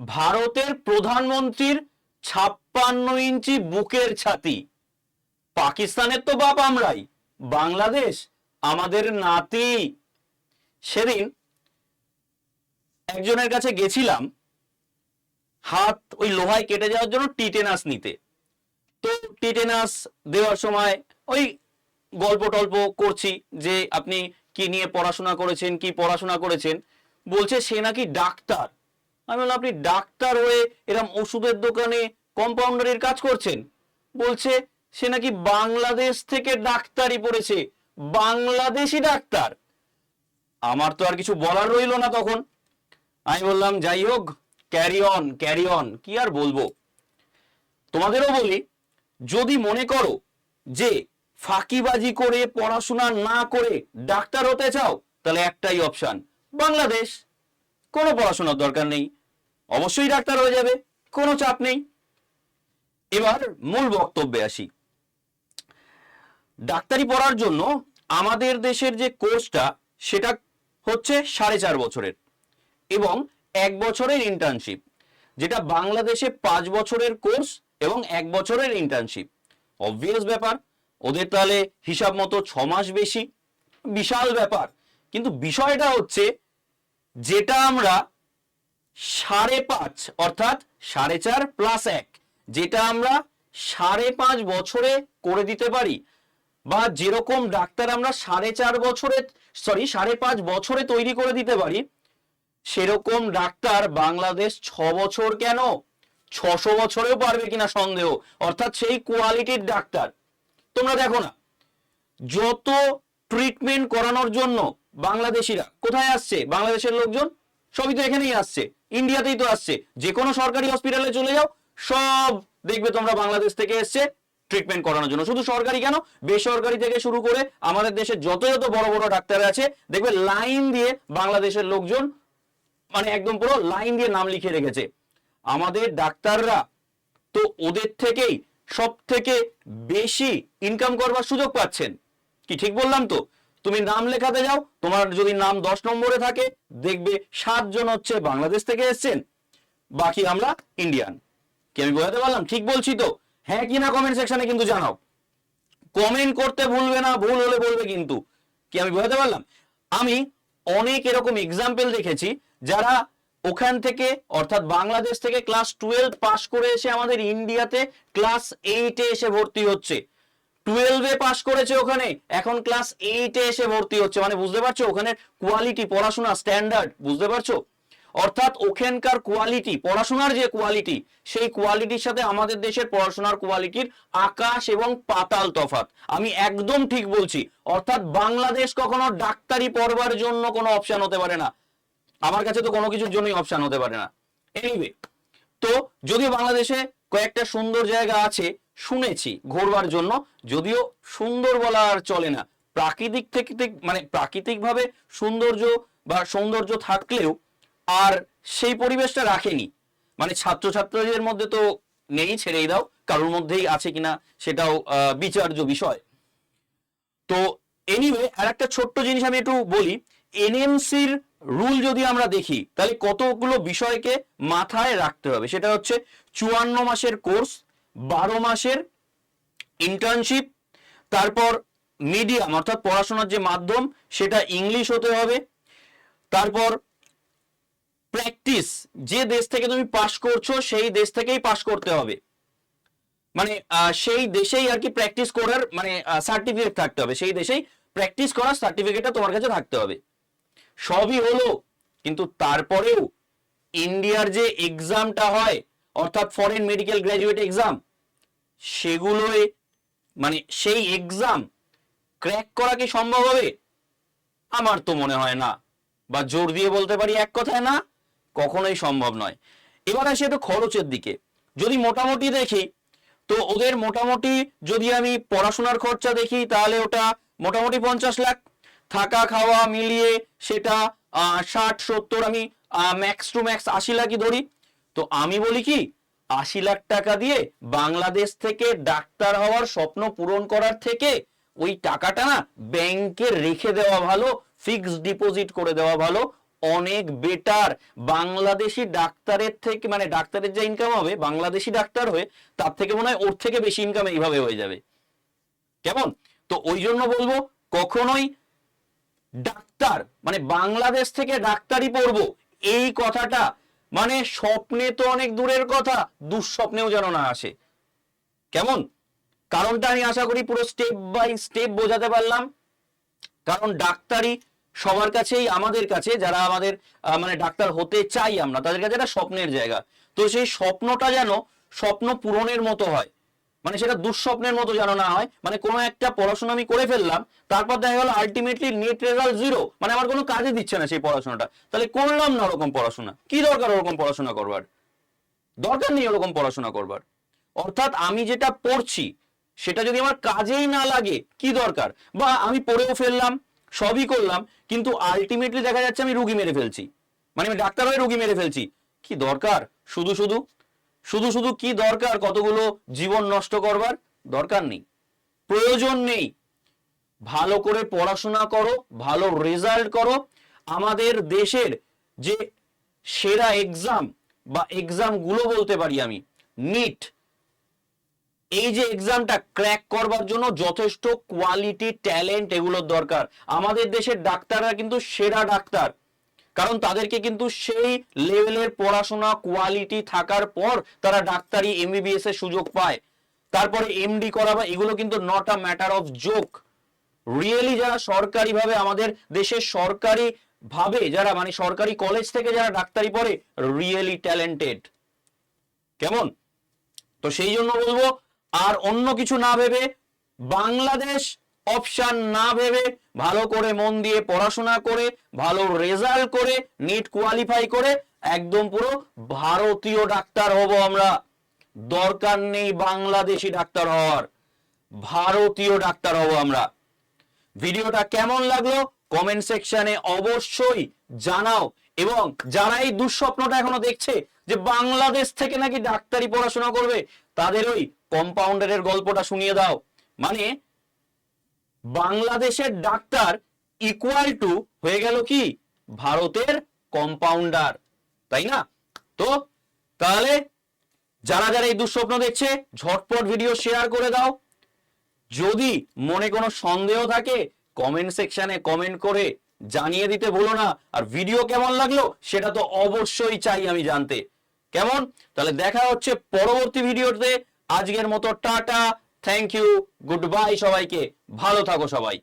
ভারতের প্রধানমন্ত্রীর ছাপ্পান্ন ইঞ্চি বুকের ছাতি। পাকিস্তানের তো বাপ আমরাই, বাংলাদেশ আমাদের নাতি। সেদিন একজনের কাছে গেছিলাম, হাত ওই লোহায় কেটে যাওয়ার জন্য টিটেনাস নিতে। তো টিটেনাস দেওয়ার সময় ওই গল্প টল্প করছি যে আপনি কি নিয়ে পড়াশোনা করেছেন, কি পড়াশোনা করেছেন? বলছে সে নাকি ডাক্তার। আমি বললাম, আপনি ডাক্তার হয়ে এরম ওষুধের দোকানে কম্পাউন্ডারের কাজ করছেন? বলছে, সে নাকি বাংলাদেশ থেকে ডাক্তারি পড়েছে, বাংলাদেশি ডাক্তার। আমার তো আর কিছু বলার রইল না তখন। আমি বললাম, যাই হোক ক্যারি অন ক্যারি অন কি আর বলব? তোমাদেরও বলি, যদি মনে করো যে ফাঁকিবাজি করে, পড়াশোনা না করে ডাক্তার হতে চাও, তাহলে একটাই অপশান বাংলাদেশ। কোনো পড়াশোনার দরকার নেই। অবশ্যই ডাক্তার হয়ে যাবে, কোনো চাপ নেই। এবার মূল বক্তব্যে আসি। ডাক্তারি পড়ার জন্য আমাদের দেশের যে কোর্সটা, সেটা হচ্ছে সাড়ে চার বছরের এবং এক বছরের ইন্টার্নশিপ যেটা বাংলাদেশে পাঁচ বছরের কোর্স এবং এক বছরের ইন্টার্নশিপ অবভিয়াস ব্যাপার, ওদের তাহলে হিসাব মতো ছ মাস বেশি, বিশাল ব্যাপার। কিন্তু বিষয়টা হচ্ছে, যেটা আমরা সাড়ে পাঁচ, অর্থাৎ সাড়ে চার প্লাস এক, যেটা আমরা সাড়ে পাঁচ বছরে করে দিতে পারি। বা যেরকম ডাক্তার আমরা সাড়ে চার বছরে সরি সাড়ে পাঁচ বছরে তৈরি করে দিতে পারি, সেরকম ডাক্তার বাংলাদেশ ছ বছর কেন? ছশো বছরেও পারবে কিনা সন্দেহ, অর্থাৎ সেই কোয়ালিটির ডাক্তার। তোমরা দেখো না, যত ট্রিটমেন্ট করানোর জন্য বাংলাদেশিরা কোথায় আসছে? বাংলাদেশের লোকজন? সবই তো এখানেই আসছে। ইন্ডিয়াতেই তো আসছে। যে কোনো সরকারি হসপিটালে চলে যাও, সব দেখবে তোমরা বাংলাদেশ থেকে এসছে ট্রিটমেন্ট করানোর জন্য। শুধু সরকারি কেন? বেসরকারি থেকে শুরু করে আমাদের দেশে যত যত বড় বড় ডাক্তার আছে, দেখবে লাইন দিয়ে বাংলাদেশের লোকজন মানে একদম পুরো লাইন দিয়ে নাম লিখে রেখেছে। আমাদের ডাক্তাররা তো ওদের থেকেই সব থেকে বেশি ইনকাম করবার সুযোগ পাচ্ছেন। কি ঠিক বললাম তো? তুমি নাম লেখাতে যাও, তোমার যদি নাম দশ নম্বরে থাকে, দেখবে সাতজন হচ্ছে বাংলাদেশ থেকে এসছেন, বাকি আমরা ইন্ডিয়ান কি আমি বোঝাতে পারলাম? ঠিক বলছি তো? হ্যাঁ কি না কমেন্ট সেকশনে কিন্তু জানাও। কমেন্ট করতে ভুলবে না, ভুল হলে বলবে কিন্তু। কি আমি বোঝাতে পারলাম? আমি অনেক এরকম এক্সাম্পল দেখেছি, যারা ওখান থেকে, অর্থাৎ বাংলাদেশ থেকে ক্লাস টুয়েলভ পাস করে এসে আমাদের ইন্ডিয়াতে ক্লাস এইটে এসে ভর্তি হচ্ছে। টুয়েলভে পাস করেছে ওখানে। এখন ক্লাস এইটে এসে ভর্তি হচ্ছে। মানে বুঝতে পারছ? ওখানে কোয়ালিটি পড়াশোনা স্ট্যান্ডার্ড বুঝতে পারছ? অর্থাৎ ওখানকার কোয়ালিটি পড়াশোনার যে কোয়ালিটি সেই কোয়ালিটির সাথে আমাদের দেশের পড়াশোনার কোয়ালিটির আকাশ এবং পাতাল তফাত আমি একদম ঠিক বলছি। অর্থাৎ বাংলাদেশ কখনো ডাক্তারি পড়বার জন্য কোনো অপশন হতে পারে না। আমার কাছে তো কোনো কিছুর জন্যই অপশন হতে পারে না। এনিওয়ে তো যদি বাংলাদেশে কয়েকটা সুন্দর জায়গা আছে শুনেছি ঘোরবার জন্য, যদিও সুন্দর বলা আর চলে না। প্রাকৃতিক থেকে মানে প্রাকৃতিকভাবে সৌন্দর্য বা সৌন্দর্য থাকলেও আর সেই পরিবেশটা রাখেনি। মানে ছাত্রছাত্রীদের মধ্যে তো নেই, ছেড়েই দাও, কারোর মধ্যেই আছে কিনা সেটাও বিচার্য বিষয়। তো এনিওয়ে আর একটা ছোট্ট জিনিস আমি একটু বলি, এনএমসির রুল যদি আমরা দেখি, তাহলে কতগুলো বিষয়কে মাথায় রাখতে হবে? সেটা হচ্ছে চুয়ান্ন মাসের কোর্স বারো মাসের ইন্টার্নশিপ তারপর মিডিয়াম অর্থাৎ পড়াশোনার যে মাধ্যম, সেটা ইংলিশ হতে হবে। তারপর প্র্যাকটিস যে দেশ থেকে তুমি পাশ করছ, সেই দেশ থেকেই পাশ করতে হবে। মানে সেই দেশেই আর কি প্র্যাকটিস করার মানে সার্টিফিকেট থাকতে হবে। সেই দেশেই প্র্যাকটিস করার সার্টিফিকেটটা তোমার কাছে থাকতে হবে। সবই হলো, কিন্তু তারপরেও ইন্ডিয়ার যে এক্সামটা হয়, অর্থাৎ ফরেন মেডিকেল গ্র্যাজুয়েট এক্সাম সেগুলোয় মানে সেই এক্সাম ক্র্যাক করা কি সম্ভব হবে? আমার তো মনে হয় না। বা জোর দিয়ে বলতে পারি এক কথায় না, কখনোই সম্ভব নয়। এবার আসি একটু খরচের দিকে। যদি মোটামুটি দেখি, তো ওদের মোটামুটি যদি আমি পড়াশোনার খরচা দেখি, তাহলে ওটা মোটামুটি পঞ্চাশ লাখ। থাকা, খাওয়া মিলিয়ে সেটা ষাট, সত্তর, আমি ম্যাক্স টু ম্যাক্স আশি লাখই ধরি। তো আমি বলি কি আশি লাখ টাকা দিয়ে বাংলাদেশ থেকে ডাক্তার হওয়ার স্বপ্ন পূরণ করার থেকে ওই টাকাটা না ব্যাংকে রেখে দেওয়া ভালো, ফিক্সড ডিপোজিট করে দেওয়া ভালো, অনেক বেটার। বাংলাদেশি ডাক্তারের থেকে মানে ডাক্তারের যে ইনকাম হবে, বাংলাদেশি ডাক্তার হয়ে তার থেকে মনে হয় ওর থেকে বেশি ইনকাম এইভাবে হয়ে যাবে। কেমন? তো ওই জন্য বলব, কখনোই ডাক্তার মানে বাংলাদেশ থেকে ডাক্তারি পড়ব, এই কথাটা মানে স্বপ্নে তো অনেক দূরের কথা, দুঃস্বপ্নেও যেন না আসে। কেমন? কারণটা আমি আশা করি পুরো স্টেপ বাই স্টেপ বোঝাতে পারলাম। কারণ ডাক্তারই সবার কাছেই আমাদের কাছে, যারা আমাদের মানে ডাক্তার হতে চাই আমরা, তাদের কাছে একটা স্বপ্নের জায়গা। তো সেই স্বপ্নটা যেন স্বপ্ন পূরণের মতো হয়। মানে সেটা দুঃস্বপ্নের মতো যেন না হয়। মানে কোনো একটা পড়াশোনা আমি করে ফেললাম, তারপর দেখা গেল আলটিমেটলি নেট রেজাল্ট জিরো মানে আমার কোনো কাজে দিচ্ছে না সেই পড়াশোনাটা। তাহলে করলাম না ওরকম পড়াশোনা? কি দরকার ওরকম পড়াশোনা করবার? দরকার নেই ওরকম পড়াশোনা করবার। অর্থাৎ আমি যেটা পড়ছি, সেটা যদি আমার কাজেই না লাগে, কি দরকার? বা আমি পড়েও ফেললাম, সবই করলাম, কিন্তু আলটিমেটলি দেখা যাচ্ছে আমি রুগী মেরে ফেলছি। মানে আমি ডাক্তার হয়ে রুগী মেরে ফেলছি। কি দরকার? শুধু শুধু শুধু শুধু কি দরকার কতগুলো জীবন নষ্ট করবার? দরকার নেই। প্রয়োজন নেই। ভালো করে পড়াশোনা করো, ভালো রেজাল্ট করো। আমাদের দেশের যে সেরা এক্সাম বা এক্সামগুলো বলতে পারি আমি নিট এই যে এক্সামটা ক্র্যাক করবার জন্য যথেষ্ট কোয়ালিটি ট্যালেন্ট এগুলোর দরকার। আমাদের দেশের ডাক্তাররা কিন্তু সেরা ডাক্তার। কারণ তাদেরকে কিন্তু সেই লেভেলের পড়াশোনা কোয়ালিটি থাকার পর তারা ডাক্তারি এমবিবিএস এর সুযোগ পায়। তারপরে এমডি করা বা এগুলো কিন্তু not a matter of joke really যারা সরকারি ভাবে আমাদের দেশের সরকারি ভাবে যারা মানে সরকারি কলেজ থেকে যারা ডাক্তারি পড়ে রিয়েলি ট্যালেন্টেড কেমন? তো সেই জন্য বলব, আর অন্য কিছু না ভেবে বাংলাদেশ অপশন না ভেবে ভালো করে মন দিয়ে পড়াশোনা করে, ভালো রেজাল্ট করে নিট কোয়ালিফাই করে একদম পুরো ভারতীয় ডাক্তার হব আমরা। দরকার নেই বাংলাদেশি ডাক্তার হওয়ার, ভারতীয় ডাক্তার হব আমরা। ভিডিওটা কেমন লাগল কমেন্ট সেকশনে অবশ্যই জানাও এবং যারা এই দুঃস্বপ্নটা এখনও দেখছে যে বাংলাদেশ থেকে নাকি ডাক্তারি পড়াশোনা করবে, তাদের ওই কম্পাউন্ডারের গল্পটা শুনিয়ে দাও। মানে বাংলাদেশের ডাক্তার ইকুয়াল টু হয়ে গেল কি? ভারতের কম্পাউন্ডার তাই না? তো তাহলে যারা যারা এই দুঃস্বপ্ন দেখছে, ঝটপট ভিডিও শেয়ার করে দাও। যদি মনে কোনো সন্দেহ থাকে কমেন্ট সেকশনে কমেন্ট করে জানিয়ে দিতে ভুলো না। আর ভিডিও কেমন লাগল, সেটা তো অবশ্যই চাই আমি জানতে। কেমন? তাহলে দেখা হচ্ছে পরবর্তী ভিডিওতে আজকের মতো tata thank you good bye সবাইকে। ভালো থাকো সবাই।